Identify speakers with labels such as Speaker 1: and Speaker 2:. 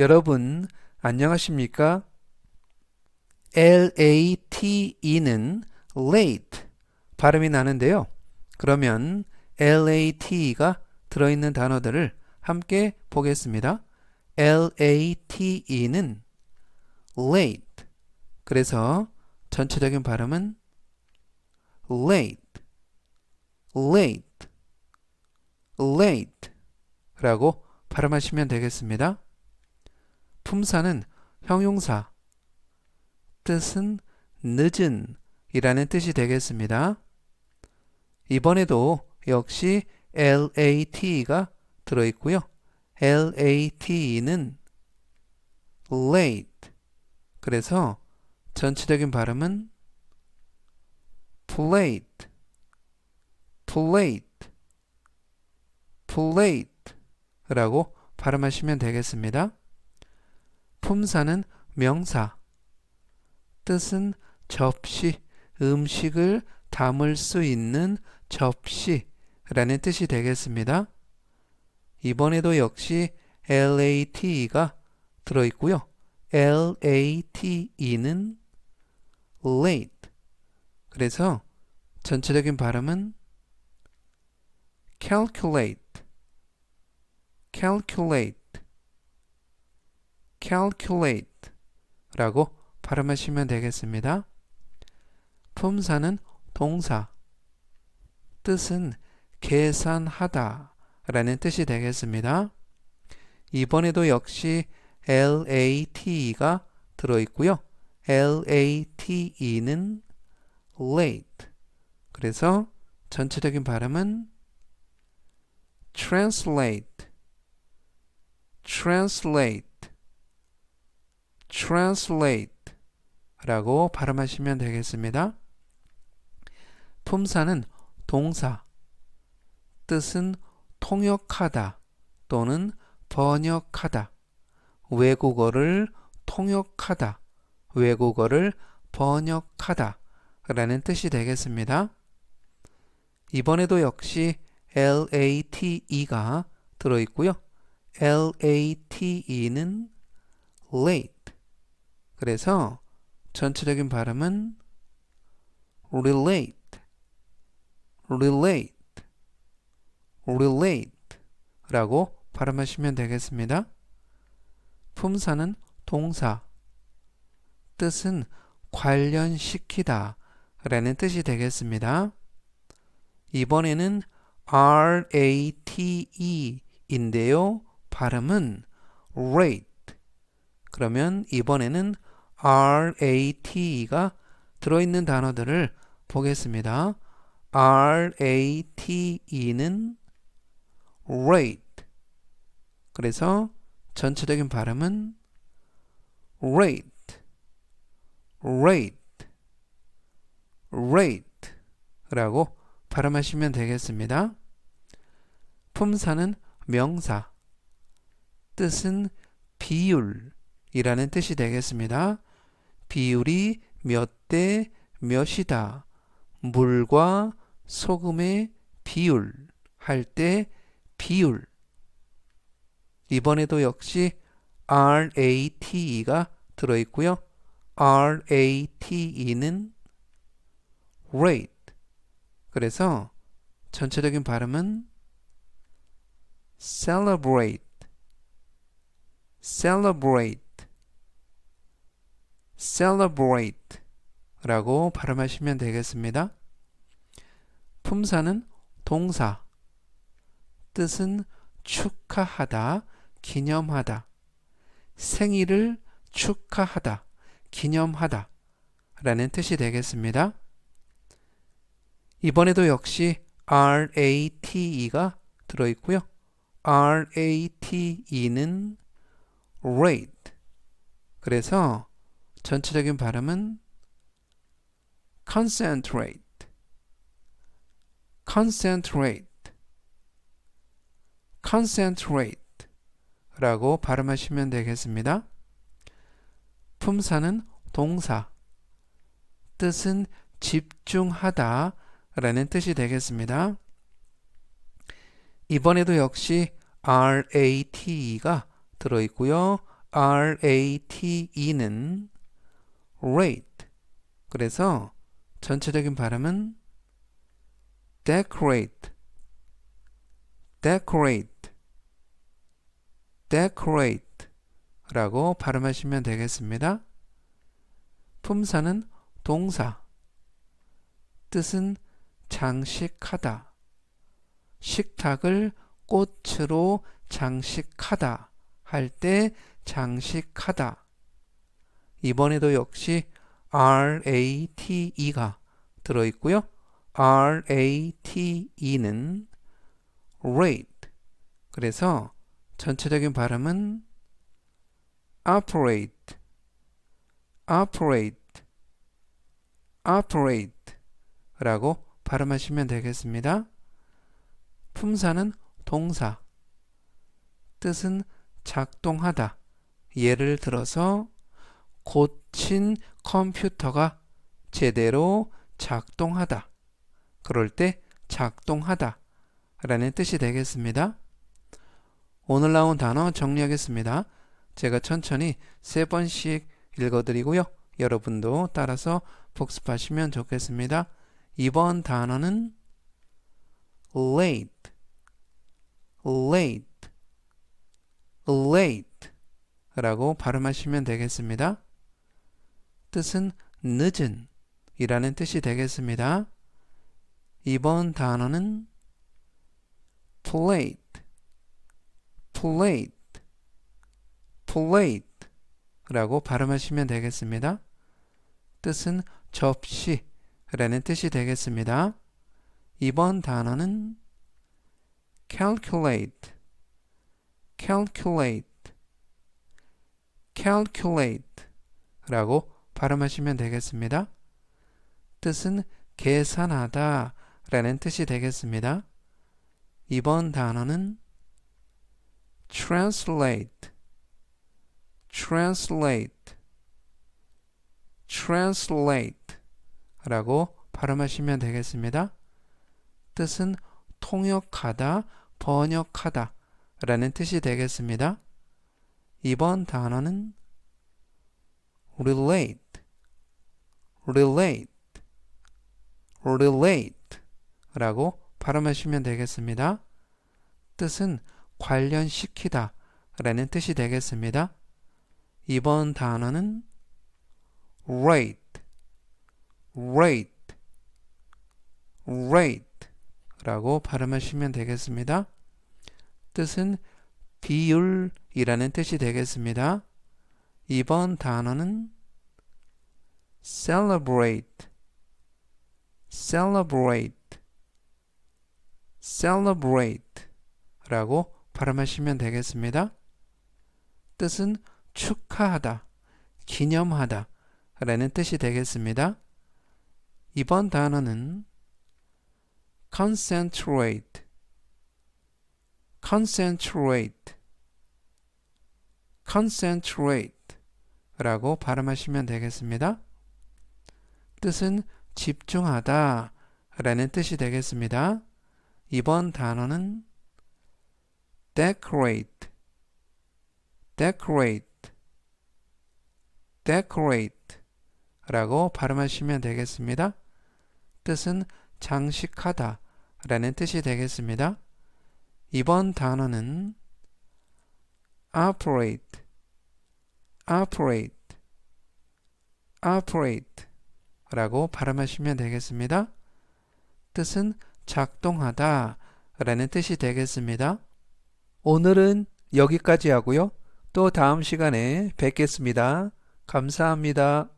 Speaker 1: 여러분, 안녕하십니까? late는 late 발음이 나는데요. 그러면 late가 들어있는 단어들을 함께 보겠습니다. late는 late. 그래서 전체적인 발음은 late, late, late 라고 발음하시면 되겠습니다. 품사는 형용사, 뜻은 늦은 이라는 뜻이 되겠습니다. 이번에도 역시 late가 들어있고요. late는 late 그래서 전체적인 발음은 plate, plate, plate 라고 발음하시면 되겠습니다. 품사는 명사, 뜻은 접시, 음식을 담을 수 있는 접시라는 뜻이 되겠습니다. 이번에도 역시 late가 들어있고요. late는 late. 그래서 전체적인 발음은 calculate, calculate, calculate 라고 발음하시면 되겠습니다. 품사는 동사, 뜻은 계산하다 라는 뜻이 되겠습니다. 이번에도 역시 late가 들어있고요. late는 late. 그래서 전체적인 발음은 translate, translate, translate 라고 발음하시면 되겠습니다. 품사는 동사, 뜻은 통역하다 또는 번역하다, 외국어를 통역하다, 외국어를 번역하다 라는 뜻이 되겠습니다. 이번에도 역시 late가 들어있고요. late는 late. 그래서 전체적인 발음은 relate, relate, relate 라고 발음하시면 되겠습니다. 품사는 동사, 뜻은 관련시키다 라는 뜻이 되겠습니다. 이번에는 rate 인데요. 발음은 rate. 그러면 이번에는 rate가 들어있는 단어들을 보겠습니다. rate는 rate. 그래서 전체적인 발음은 rate, rate, rate 라고 발음하시면 되겠습니다. 품사는 명사, 뜻은 비율 이라는 뜻이 되겠습니다. 비율이 몇 대 몇이다. 물과 소금의 비율 할 때 비율. 이번에도 역시 rate가 들어있고요. rate는 rate. 그래서 전체적인 발음은 celebrate, celebrate, celebrate 라고 발음하시면 되겠습니다. 품사는 동사, 뜻은 축하하다, 기념하다, 생일을 축하하다, 기념하다 라는 뜻이 되겠습니다. 이번에도 역시 rate가 들어있고요. rate는 rate. 그래서 전체적인 발음은 concentrate, concentrate, concentrate 라고 발음하시면 되겠습니다. 품사는 동사, 뜻은 집중하다 라는 뜻이 되겠습니다. 이번에도 역시 rate가 들어있고요. rate는 rate. 그래서 전체적인 발음은 decorate, decorate, decorate 라고 발음하시면 되겠습니다. 품사는 동사, 뜻은 장식하다, 식탁을 꽃으로 장식하다 할 때 장식하다. 이번에도 역시 rate가 들어있고요. rate는 rate. 그래서 전체적인 발음은 operate, operate, operate 라고 발음하시면 되겠습니다. 품사는 동사, 뜻은 작동하다. 예를 들어서 고친 컴퓨터가 제대로 작동하다. 그럴 때 작동하다 라는 뜻이 되겠습니다. 오늘 나온 단어 정리하겠습니다. 제가 천천히 세 번씩 읽어드리고요. 여러분도 따라서 복습하시면 좋겠습니다. 이번 단어는 late, late, late 라고 발음하시면 되겠습니다. 뜻은 늦은 이라는 뜻이 되겠습니다. 이번 단어는 plate, plate, plate 라고 발음하시면 되겠습니다. 뜻은 접시 라는 뜻이 되겠습니다. 이번 단어는 calculate, calculate, calculate 라고 발음하시면 되겠습니다. 뜻은 계산하다 라는 뜻이 되겠습니다. 이번 단어는 translate, translate, translate 라고 발음하시면 되겠습니다. 뜻은 통역하다, 번역하다 라는 뜻이 되겠습니다. 이번 단어는 relate, relate, relate 라고 발음하시면 되겠습니다. 뜻은 관련시키다 라는 뜻이 되겠습니다. 이번 단어는 rate, rate, rate 라고 발음하시면 되겠습니다. 뜻은 비율이라는 뜻이 되겠습니다. 이번 단어는 celebrate, celebrate, celebrate 라고 발음하시면 되겠습니다. 뜻은 축하하다, 기념하다 라는 뜻이 되겠습니다. 이번 단어는 concentrate, concentrate, concentrate 라고 발음하시면 되겠습니다. 뜻은 집중하다 라는 뜻이 되겠습니다. 이번 단어는 decorate, decorate, decorate 라고 발음하시면 되겠습니다. 뜻은 장식하다 라는 뜻이 되겠습니다. 이번 단어는 operate, operate, operate 라고 발음하시면 되겠습니다. 뜻은 작동하다 라는 뜻이 되겠습니다. 오늘은 여기까지 하고요. 또 다음 시간에 뵙겠습니다. 감사합니다.